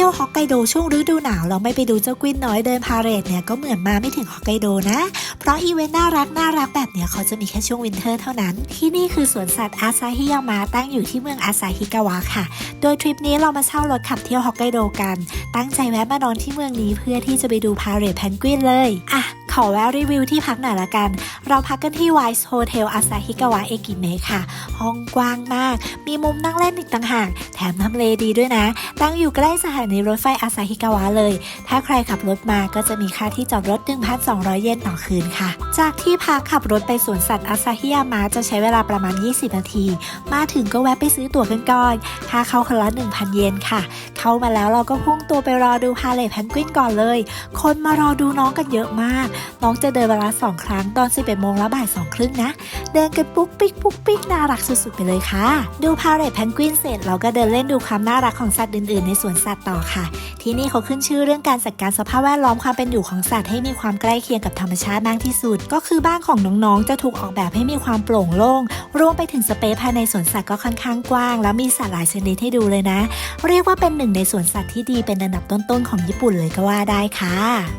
ที่ยวฮอกไกโดช่วงฤดูหนาวเราไม่ไปดูเจ้ากวินน้อยเดินพาเรดเนี่ยก็เหมือนมาไม่ถึงฮอกไกโดนะ เพราะอีเวนต์น่ารักน่ารักแบบเนี้ยเขาจะมีแค่ช่วงวินเทอร์เท่านั้น ที่นี่คือสวนสัตว์อาซาฮิยามาตั้งอยู่ที่เมืองอาซาฮิกาวะค่ะ โดยทริปนี้เรามาเช่ารถขับเที่ยวฮอกไกโดกัน ตั้งใจแวะมานอนที่เมืองนี้เพื่อที่จะไปดูพาเรดแพนกวินเลยอะ ขอแวะรีวิวที่พักหน่อยละกัน เราพักกันที่ Wise Hotel อาซาฮิกาวะเอกิเมะค่ะ ห้องกว้างมาก มีมุมนั่งเล่นอีกต่างหาก แถมทำเลดีด้วยนะ ตั้งอยู่ใกล้สถานีรถไฟอาซาฮิกาวะเลย ถ้าใครขับรถมาก็จะมีค่าที่จอดรถ 1,200 เยนต่อคืนค่ะ จากที่พักขับรถไปสวนสัตว์อาซาฮิยามาจะใช้เวลาประมาณ 20 นาที มาถึงก็แวะไปซื้อตั๋วกันก่อนค่าเข้าคนละ 1,000 เยนค่ะ เข้ามาแล้วเราก็พุ่งตัวไปรอดูพาเลทแพนกวินก่อนเลย คนมารอดูน้องกันเยอะมากน้องจะเดินเวลาสองครั้งตอน 11โมงและบ่ายสองครึ่งนะ เดินกันปุ๊กปิ๊กปุ๊กปิ๊กน่ารักสุดๆไปเลยค่ะ ดูพาเรทแพนกวินเสร็จเราก็เดินเล่นดูความน่ารักของสัตว์อื่น ๆ ในสวนสัตว์ต่อค่ะ ที่นี่เขาขึ้นชื่อเรื่องการจัดการสภาพแวดล้อมความเป็นอยู่ของสัตว์ให้มีความใกล้เคียงกับธรรมชาติมากที่สุด ก็คือบ้านของน้องๆจะถูกออกแบบให้มีความโปร่งโล่งรวมไปถึงสเปซภายในสวนสัตว์ก็ค่อนข้างกว้าง แล้วมีสัตว์หลายชนิดให้ดูเลยนะ เรียกว่าเป็นหนึ่งในสวนสัตว์ที่ดีเป็นอันดับต้นๆของญี่ปุ่นเลยก็ว่าได้ค่ะ